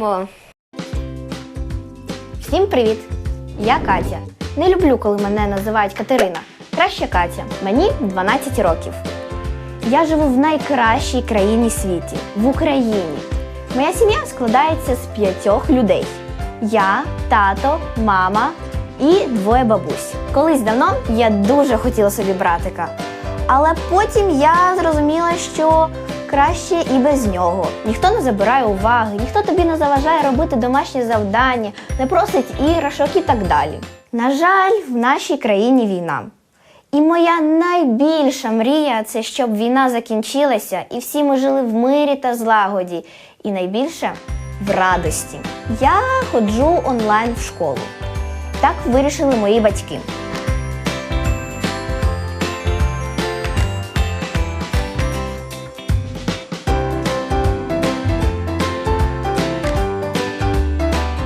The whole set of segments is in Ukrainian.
Починаємо! Всім привіт! Я Катя. Не люблю, коли мене називають Катерина. Краще Катя. Мені 12 років. Я живу в найкращій країні світі в Україні. Моя сім'я складається з п'ятьох людей: я, тато, мама і двоє бабусь. Колись давно я дуже хотіла собі братика. Але потім я зрозуміла, що краще і без нього. Ніхто не забирає уваги, ніхто тобі не заважає робити домашні завдання, не просить іграшок і так далі. На жаль, в нашій країні війна. І моя найбільша мрія це щоб війна закінчилася і всі ми жили в мирі та злагоді. І найбільше в радості. Я ходжу онлайн в школу. Так вирішили мої батьки.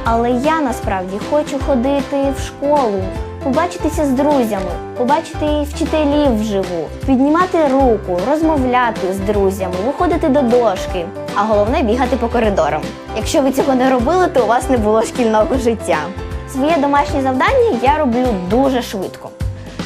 Але я насправді хочу ходити в школу, побачитися з друзями, побачити вчителів вживу, піднімати руку, розмовляти з друзями, виходити до дошки, а головне бігати по коридорам. Якщо ви цього не робили, то у вас не було шкільного життя. Своє домашнє завдання я роблю дуже швидко.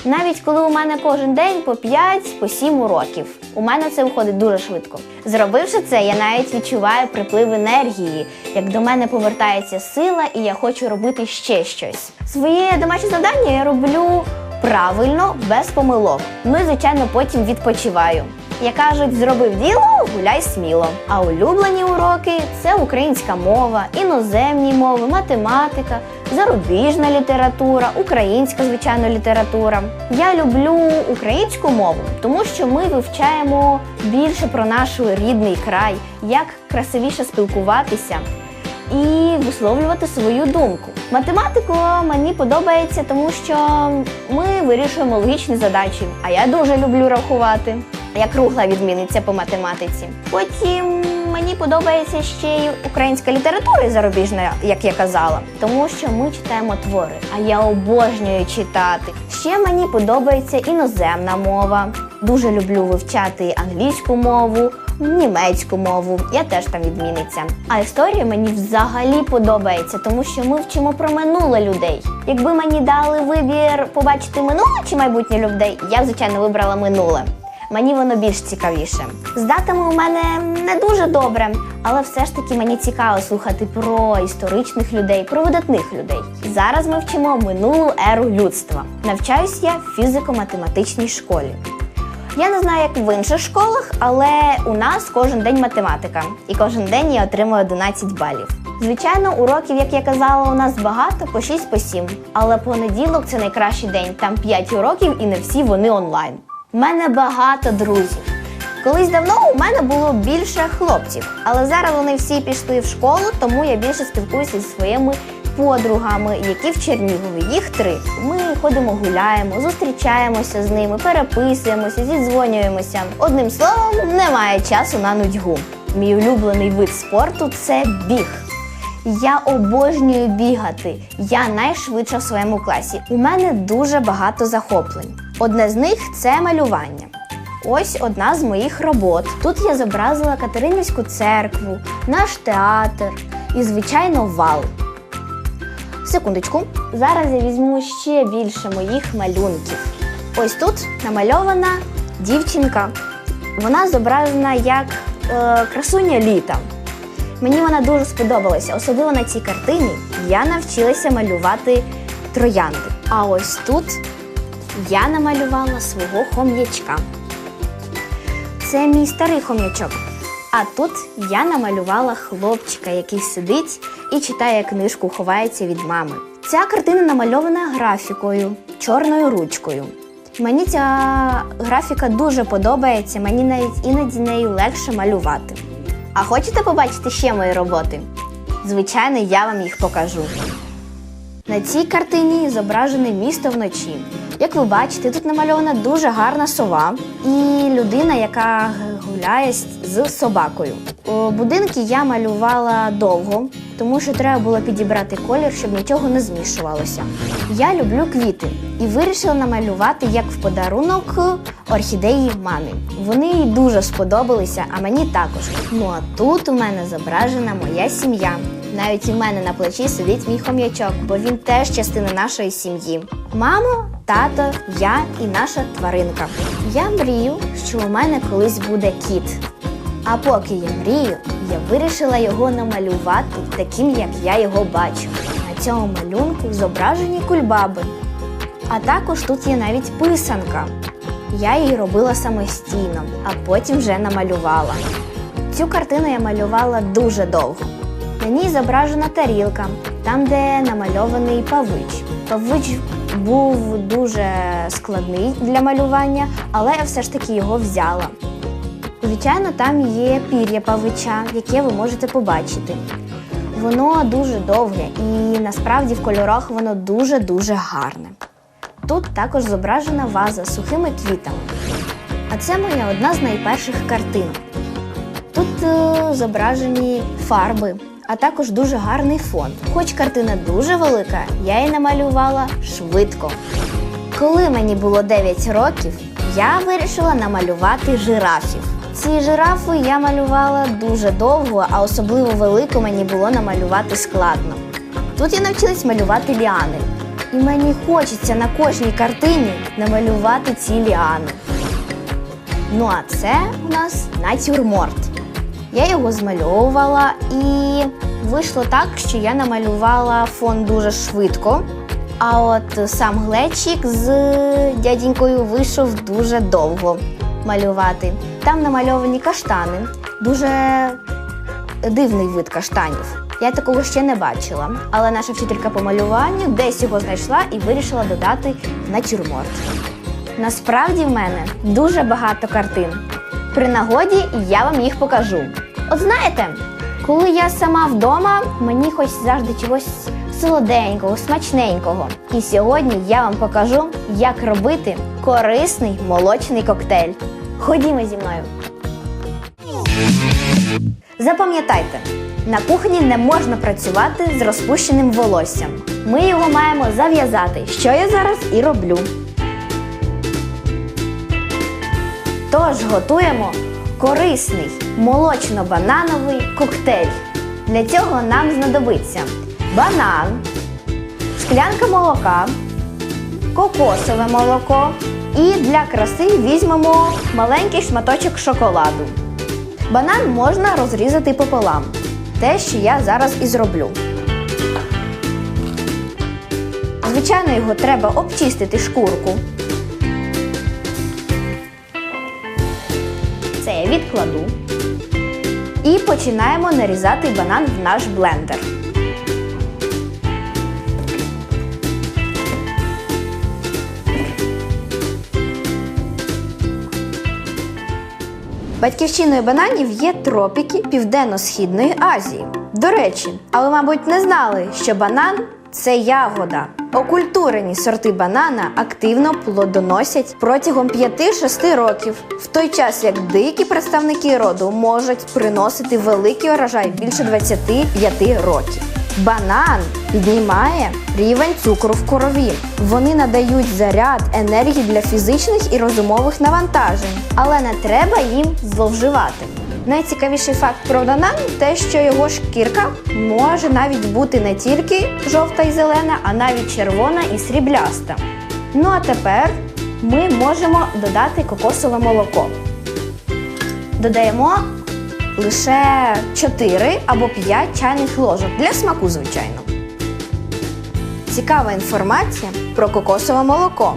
Навіть коли у мене кожен день по 5 по 7 уроків. У мене це виходить дуже швидко. Зробивши це, я навіть відчуваю приплив енергії, як до мене повертається сила, і я хочу робити ще щось. Своє домашнє завдання я роблю правильно, без помилок. Ну і звичайно потім відпочиваю. Як кажуть, зробив діло, гуляй сміло. А улюблені уроки це українська мова, іноземні мови, математика, зарубіжна література, українська звичайно література. Я люблю українську мову, тому що ми вивчаємо більше про наш рідний край, як красивіше спілкуватися і висловлювати свою думку. Математику мені подобається, тому що ми вирішуємо логічні задачі, а я дуже люблю рахувати. Я кругла відмінниця по математиці. Потім мені подобається ще й українська література зарубіжна, як я казала, тому що ми читаємо твори, а я обожнюю читати. Ще мені подобається іноземна мова. Дуже люблю вивчати англійську мову, німецьку мову. Я теж там відмінниця. А історія мені взагалі подобається, тому що ми вчимо про минуле людей. Якби мені дали вибір побачити минуле чи майбутнє людей, я б, звичайно вибрала минуле. Мені воно більш цікавіше. З датами у мене не дуже добре, але все ж таки мені цікаво слухати про історичних людей, про видатних людей. Зараз ми вчимо минулу еру людства. Навчаюсь я в фізико-математичній школі. Я не знаю, як в інших школах, але у нас кожен день математика, і кожен день я отримую 11 балів. Звичайно, уроків, як я казала, у нас багато по 6 по 7. Але понеділок це найкращий день. Там 5 уроків і не всі вони онлайн. У мене багато друзів. Колись давно у мене було більше хлопців, але зараз вони всі пішли в школу, тому я більше спілкуюся зі своїми подругами, які в Чернігові. Їх три. Ми ходимо, гуляємо, зустрічаємося з ними, переписуємося, зідзвонюємося. Одним словом, немає часу на нудьгу. Мій улюблений вид спорту це біг. Я обожнюю бігати. Я найшвидша в своєму класі. У мене дуже багато захоплень. Одне з них це малювання. Ось одна з моїх робот. Тут я зобразила Катеринівську церкву, наш театр і, звичайно, вал. Секундочку. Зараз я візьму ще більше моїх малюнків. Ось тут намальована дівчинка. Вона зображена як е, красуня літа. Мені вона дуже сподобалася, особливо на цій картині я навчилася малювати троянди. А ось тут я намалювала свого хом'ячка. Це мій старий хом'ячок. А тут я намалювала хлопчика, який сидить і читає книжку, ховається від мами. Ця картина намальована графікою, чорною ручкою. Мені ця графіка дуже подобається, мені навіть іноді нею легше малювати. А хочете побачити ще мої роботи? Звичайно, я вам їх покажу. На цій картині зображене місто вночі. Як ви бачите, тут намальована дуже гарна сова і людина, яка гуляє з- собакою. Будинки я малювала довго, тому що треба було підібрати колір, щоб нічого не змішувалося. Я люблю квіти і вирішила намалювати як в подарунок орхідеї мамі. Вони їй дуже сподобалися, а мені також. Ну а тут у мене зображена моя сім'я. Навіть у мене на плечі сидить мій хом'ячок, бо він теж частина нашої сім'ї. Мамо, тато, я і наша тваринка. Я мрію, що у мене колись буде кіт. А поки я мрію, я вирішила його намалювати таким, як я його бачу. На цьому малюнку зображені кульбаби. А також тут є навіть писанка. Я її робила самостійно, а потім вже намалювала. Цю картину я малювала дуже довго. На ній зображена тарілка, там, де намальований павич. Павич був дуже складний для малювання, але я все ж таки його взяла. Звичайно, там є пір'я павича, яке ви можете побачити. Воно дуже довге і насправді в кольорах воно дуже-дуже гарне. Тут також зображена ваза з сухими квітами. А це моя одна з найперших картин. Тут е, зображені фарби, а також дуже гарний фон. Хоч картина дуже велика, я її намалювала швидко. Коли мені було 9 років, я вирішила намалювати жирафів. Ці жирафи я малювала дуже довго, а особливо велику мені було намалювати складно. Тут я навчилась малювати ліани. І мені хочеться на кожній картині намалювати ці ліани. Ну а це у нас натюрморт. Я його змальовувала і вийшло так, що я намалювала фон дуже швидко. А от сам глечик з дядінькою вийшов дуже довго малювати. Там намальовані каштани, дуже дивний вид каштанів. Я такого ще не бачила, але наша вчителька по малюванню десь його знайшла і вирішила додати натюрморт. Насправді в мене дуже багато картин. При нагоді я вам їх покажу. От знаєте, коли я сама вдома, мені хоч завжди чогось солоденького, смачненького. І сьогодні я вам покажу, як робити корисний молочний коктейль. Ходімо зі мною. Запам'ятайте, на кухні не можна працювати з розпущеним волоссям. Ми його маємо зав'язати, що я зараз і роблю. Тож готуємо корисний молочно-банановий коктейль. Для цього нам знадобиться банан, склянка молока, кокосове молоко і для краси візьмемо маленький шматочок шоколаду. Банан можна розрізати пополам. Те, що я зараз і зроблю. Звичайно, його треба обчистити шкурку. Це я відкладу. І починаємо нарізати банан в наш блендер. Батьківщиною бананів є тропіки Південно-Східної Азії. До речі, а ви, мабуть, не знали, що банан це ягода. Окультурені сорти банана активно плодоносять протягом 5-6 років, в той час як дикі представники роду можуть приносити великий урожай більше 25 років. Банан піднімає рівень цукру в крові. Вони надають заряд енергії для фізичних і розумових навантажень, але не треба їм зловживати. Найцікавіший факт про банан те, що його шкірка може навіть бути не тільки жовта і зелена, а навіть червона і срібляста. Ну а тепер ми можемо додати кокосове молоко. Додаємо лише 4 або 5 чайних ложок для смаку, звичайно. Цікава інформація про кокосове молоко.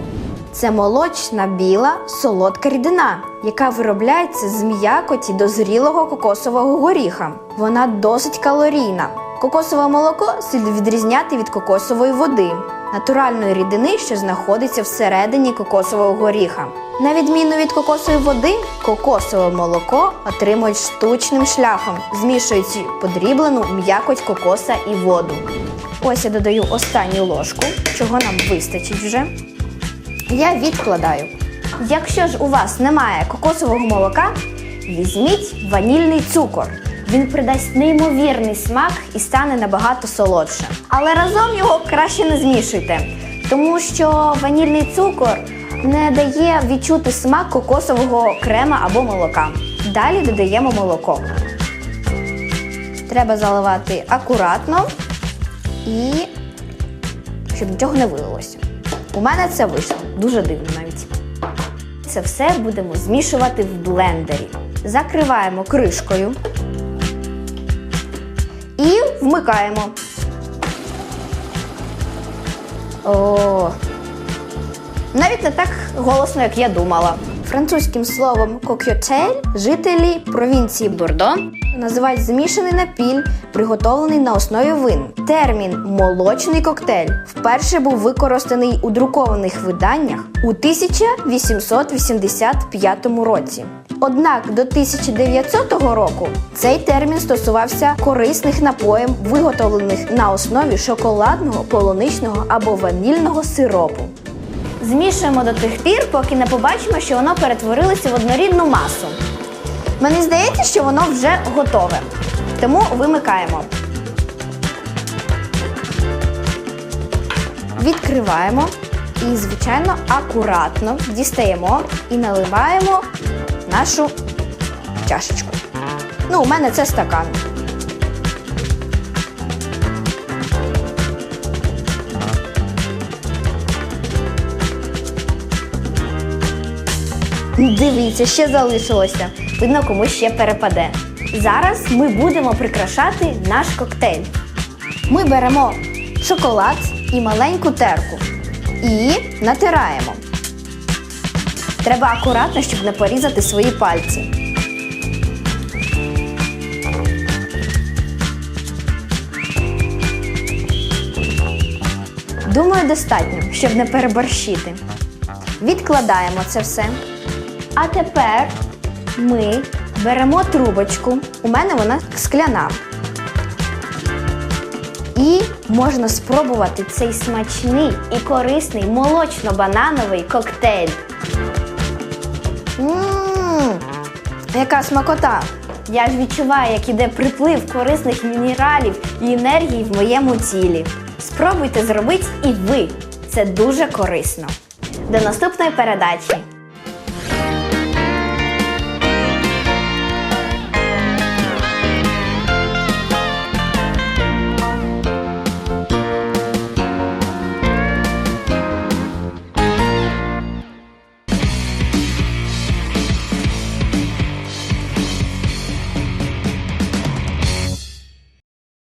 Це молочна біла солодка рідина, яка виробляється з м'якоті дозрілого кокосового горіха. Вона досить калорійна. Кокосове молоко слід відрізняти від кокосової води, натуральної рідини, що знаходиться всередині кокосового горіха. На відміну від кокосової води, кокосове молоко отримують штучним шляхом, змішуючи подріблену м'якоть кокоса і воду. Ось я додаю останню ложку, чого нам вистачить вже. Я відкладаю. Якщо ж у вас немає кокосового молока, візьміть ванільний цукор. Він придасть неймовірний смак і стане набагато солодше. Але разом його краще не змішуйте, тому що ванільний цукор не дає відчути смак кокосового крема або молока. Далі додаємо молоко. Треба заливати акуратно і щоб нічого не вилилося. У мене це вийшло дуже дивно. Це все будемо змішувати в блендері. Закриваємо кришкою і вмикаємо. О, навіть не так голосно, як я думала. Французьким словом кокьотель жителі провінції Бордо називають змішаний напіль, приготовлений на основі вин. Термін молочний коктейль вперше був використаний у друкованих виданнях у 1885 році. Однак до 1900 року цей термін стосувався корисних напоїв, виготовлених на основі шоколадного, полуничного або ванільного сиропу. Змішуємо до тих пір, поки не побачимо, що воно перетворилося в однорідну масу. Мені здається, що воно вже готове. Тому вимикаємо. Відкриваємо і, звичайно, акуратно дістаємо і наливаємо нашу чашечку. Ну, у мене це стакан. Дивіться, ще залишилося. Видно, комусь ще перепаде. Зараз ми будемо прикрашати наш коктейль. Ми беремо шоколад і маленьку терку і натираємо. Треба акуратно, щоб не порізати свої пальці. Думаю, достатньо, щоб не переборщити. Відкладаємо це все. А тепер ми беремо трубочку. У мене вона скляна. І можна спробувати цей смачний і корисний молочно-банановий коктейль. Ммм, яка смакота! Я ж відчуваю, як іде приплив корисних мінералів і енергії в моєму тілі. Спробуйте зробити і ви. Це дуже корисно. До наступної передачі!